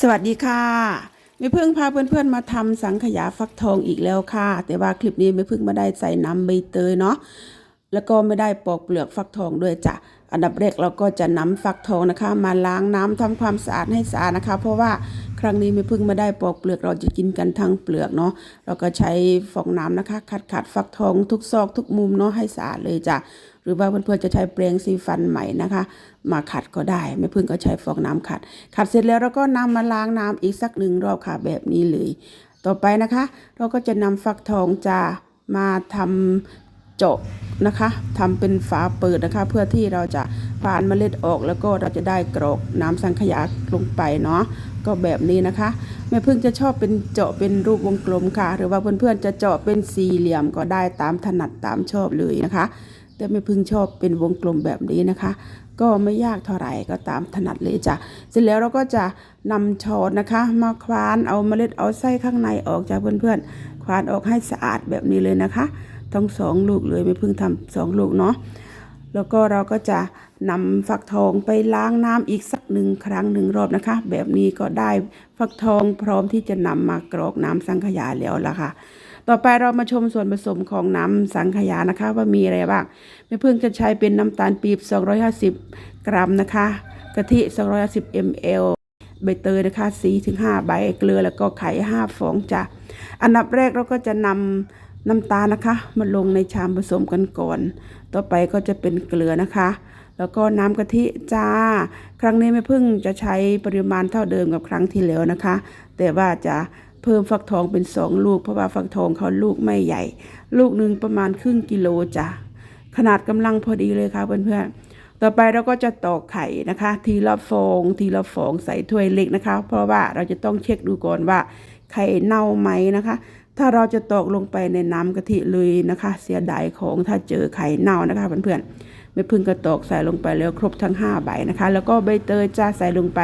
สวัสดีค่ะไม่เพิ่งพาเพื่อนๆมาทำสังขยาฟักทองอีกแล้วค่ะ แต่ว่าคลิปนี้ไม่เพิ่งไม่ได้ใส่น้ำใบเตยเนาะแล้วก็ไม่ได้ปอกเปลือกฟักทองด้วยจ้ะอันดับแรกเราก็จะนำฟักทองนะคะ มาล้างน้ำทำความสะอาดให้สะอาดนะคะ เพราะว่า ครั้งนี้ไม่พิ่งไม่ได้ปอกเปลือกเราจะกินกันทั้งเปลือกเนาะเราก็ใช้ฟองน้ำนะคะ ขัดขัดฟักทองทุกซอกทุกมุมเนาะให้สะอาดเลยจ้ะหรือว่าเพื่อนๆจะใช้แปรงสีฟันใหม่นะคะ มาขัดก็ได้ไม่พึ่งก็ใช้ฟองน้ำขัด ขัดเสร็จแล้วเราก็นำมาล้างน้ำอีกสักหนึ่งรอบค่ะแบบนี้เลย ต่อไปนะคะ เราก็จะนำฟักทองจะมาทำ เจาะนะคะทำเป็นฝาเปิดนะคะ เพื่อที่เราจะผ่านเมล็ดออกแล้วก็เราจะได้กรอกน้ำสังขยาลงไปเนาะก็แบบนี้นะคะแม่พึ่งจะชอบเป็นเจาะเป็นรูปวงกลมค่ะ หรือว่าเพื่อนๆจะเจาะเป็นสี่เหลี่ยมก็ได้ตามถนัดตามชอบเลยนะคะ แต่ไม่พึ่งชอบเป็นวงกลมแบบนี้นะคะ ก็ไม่ยากเท่าไหร่ก็ตามถนัดเลยจ้ะเสร็จแล้วเราก็จะนำช้อนนะคะ มาคว้านเอาเมล็ดเอาไส้ข้างในออกจากเพื่อนๆคว้านออกให้สะอาดแบบนี้เลยนะคะ ทั้งสองลูกเลยไม่พึ่งทำสองลูกเนาะแล้วก็เราก็จะนำฟักทองไปล้างน้ำอีกสักหนึ่งครั้งหนึ่งรอบนะคะ แบบนี้ก็ได้ฟักทองพร้อมที่จะนำมากรอกน้ำสังขยาแล้วล่ะค่ะ ต่อไปเรามาชมส่วนผสมของน้ำสังขยานะคะ ว่ามีอะไรบ้างแม่พึ่งจะใช้เป็นน้ำตาลปี๊บ250 กรัมนะคะ กะทิ 250 ml ใบเตยนะคะ4ถึง5ใบเกลือแล้วก็ไข่5ฟองจ้ะอันดับแรกเราก็จะนำ น้ำตาลนะคะ มาลงในชามผสมกันก่อน ต่อไปก็จะเป็นเกลือนะคะ แล้วก็น้ำกะทิจ้า ครั้งนี้แม่พึ่งจะใช้ปริมาณเท่าเดิมกับครั้งที่แล้วนะคะ แต่ว่าจะเพิ่มฟักทองเป็นสองลูก เพราะว่าฟักทองเขาลูกไม่ใหญ่ ลูกหนึ่งประมาณครึ่งกิโลจ้ะขนาดกำลังพอดีเลยค่ะเพื่อนๆ ต่อไปเราก็จะตอกไข่นะคะ ทีละฟอง ทีละฟองใส่ถ้วยเล็กนะคะ เพราะว่าเราจะต้องเช็คดูก่อนว่าไข่เน่าไหมนะคะ ถ้าเราจะตกลงไปในน้ำกะทิเลยนะคะ เสียดายของถ้าเจอไข่เน่านะคะเพื่อนๆไม่พึ่งกระตกใส่ลงไปแล้วครบทั้ง5ใบนะคะ แล้วก็ใบเตยจ้าใส่ลงไป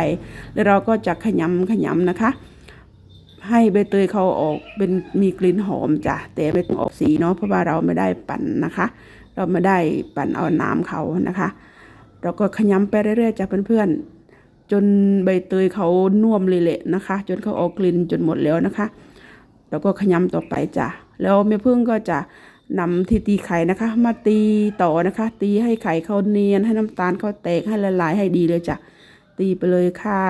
แล้วเราก็จะขยำขยำนะคะ ให้ใบเตยเขาออกเป็นมีกลิ่นหอมจ้ะแต่ไม่ต้องออกสีเนาะเพราะว่าเราไม่ได้ปั่นนะคะ เราไม่ได้ปั่นเอาน้ำเขานะคะ เราก็ขยำไปเรื่อยๆจ้ะเพื่อนๆจนใบเตยเขาน่วมเลยแหละนะคะ จนเขาออกกลิ่นจนหมดแล้วนะคะ แล้วก็ขยำต่อไปจ้ะแล้วแม่พึ่งก็จะนำที่ตีไข่นะคะ มาตีต่อนะคะ ตีให้ไข่เขาเนียนให้น้ำตาลเขาแตกให้ละลายให้ดีเลยจ้ะตีไปเลยค่ะ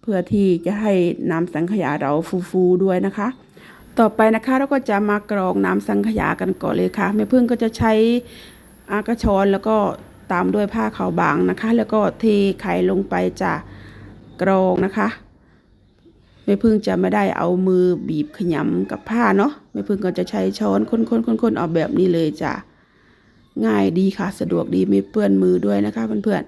เพื่อที่จะให้น้ำสังขยาเราฟูๆด้วยนะคะ ต่อไปนะคะเราก็จะมากรองน้ำสังขยากันก่อนเลยค่ะแม่พึ่งก็จะใช้อากระชอนแล้วก็ตามด้วยผ้าขาวบางนะคะ แล้วก็เทไข่ลงไปจะกรองนะคะ ม่พึ่งจะไม่ได้เอามือบีบขยำกับผ้าเนาะแม่พึ่งก็จะใช้ช้อนคนๆๆๆเอาแบบนี้เลยจ้ะง่ายดีค่ะ สะดวกดีไม่เปื้อนมือด้วยนะคะเพื่อน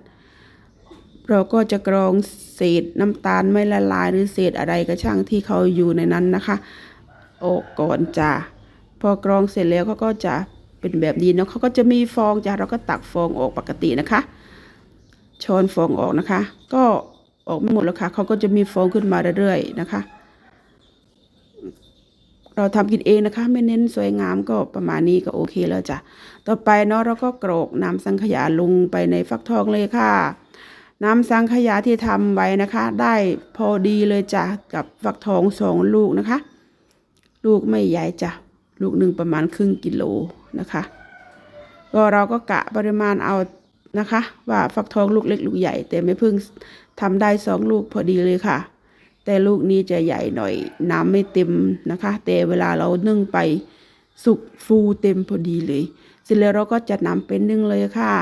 ๆเราก็จะกรองเศษน้ำตาลไม่ละลายหรือเศษอะไรก็ช่างที่เขาอยู่ในนั้นนะคะออกก่อนจ้ะพอกรองเสร็จแล้วเขาก็จะเป็นแบบนี้เนาะเขาก็จะมีฟองจ้ะเราก็ตักฟองออกปกตินะคะ ช้อนฟองออกนะคะ ก็ ออกไม่หมดแล้วค่ะเขาก็จะมีฟองขึ้นมาเรื่อยๆนะคะ เราทำกินเองนะคะ ไม่เน้นสวยงามก็ประมาณนี้ก็โอเคแล้วจ้ะต่อไปเนาะเราก็กรอกน้ำสังขยาลงไปในฟักทองเลยค่ะ น้ำสังขยาที่ทำไว้นะคะ ได้พอดีเลยจ้ะกับฟักทองสองลูกนะคะ ลูกไม่ใหญ่จ้ะลูกหนึ่งประมาณครึ่งกิโลนะคะก็เราก็กะปริมาณเอา นะคะ ว่าฟักทองลูกเล็กลูกใหญ่ แต่ไม่พิ่งทำได้สองลูกพอดีเลยค่ะ แต่ลูกนี้จะใหญ่หน่อย น้ำไม่เต็มนะคะ แต่เวลาเรานึ่งไปสุกฟูเต็มพอดีเลย เสร็จแล้วเราก็จะนำเป็นนึ่งเลยค่ะ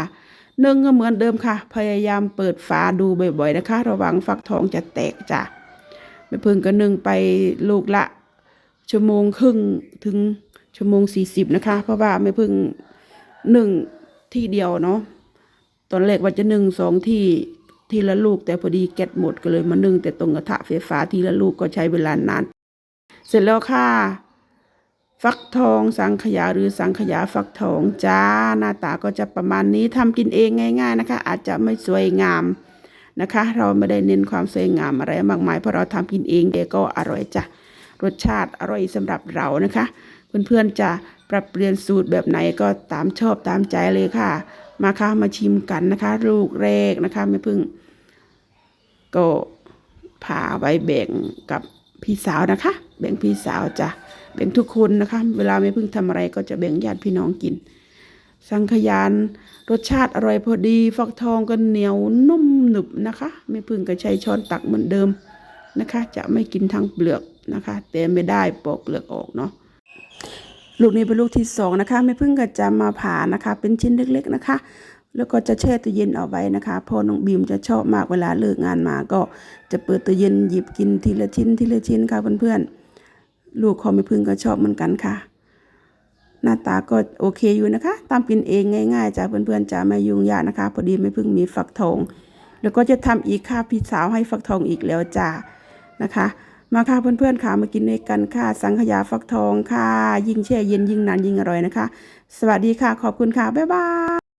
นึ่งก็เหมือนเดิมค่ะ พยายามเปิดฝาดูบ่อยๆนะคะ ระวังฟักทองจะแตกจ้ะไม่พิ่งก็นึ่งไปลูกละ ชั่วโมงครึ่งถึงชั่วโมงสี่สิบนะคะ เพราะว่าไม่พิ่งหนึ่งที่เดียวเนาะ ตอนแรกว่าจะหนึ่งสองที่ทีละลูก แต่พอดีแก๊สหมดก็เลยมานึ่งแต่ตรงกระทะไฟฟ้าทีละลูกก็ใช้เวลานาน เสร็จแล้วค่ะ ฟักทองสังขยาหรือสังขยาฟักทองจ้าหน้าตาก็จะประมาณนี้ทำกินเองง่าย ๆนะคะ อาจจะไม่สวยงามนะคะ เราไม่ได้เน้นความสวยงามอะไรมากมายเพราะเราทำกินเองแกก็อร่อยจ้ะรสชาติอร่อยสำหรับเรานะคะ เพื่อนๆจะปรับเปลี่ยนสูตรแบบไหนก็ตามชอบตามใจเลยค่ะ มาค่ะมาชิมกันนะคะ ลูกแรกนะคะไม่พึ่ง ก็ผ่าไว้แบ่งกับพี่สาวนะคะ แบ่งพี่สาวจ้ะแบ่งทุกคนนะคะ เวลาไม่พึ่งทำอะไรก็จะแบ่งญาติพี่น้องกิน สังขยานรสชาติอร่อยพอดีฟักทองก็เหนียวนุ่มหนึบนะคะไม่พึ่งก็ใช้ช้อนตักเหมือนเดิมนะคะ จะไม่กินทั้งเปลือกนะคะ แต่ไม่ได้ปอกเปลือกออกเนาะ ลูกนี้เป็นลูกที่สองนะคะไม่พึ่งก็จะมาผ่านะคะ เป็นชิ้นเล็กๆนะคะ แล้วก็จะแช่ตู้เย็นเอาไว้นะคะเพอน้องบีมจะชอบมากเวลาเลิกงานมา ก็จะเปิดตู้เย็นหยิบกินทีละชิ้นทีละชิ้นค่ะเพื่อนๆลูกของไม่พึ่งก็ชอบเหมือนกันค่ะ หน้าตาก็โอเคอยู่นะคะ ตามกินเองง่าย ๆจ้ะเพื่อนๆจะไม่ยุ่งยากนะคะ พอดีไม่พึ่งมีฟักทองแล้วก็จะทำอีกค่ะพี่สาวให้ฟักทองอีกแล้วจ้านะคะ มาค่ะเพื่อนๆค่ะมากินด้วยกันค่ะ สังขยาฟักทองค่ะ ยิ่งแช่เย็นยิ่งนานยิ่งอร่อยนะคะ สวัสดีค่ะขอบคุณค่ะ บ๊ายบาย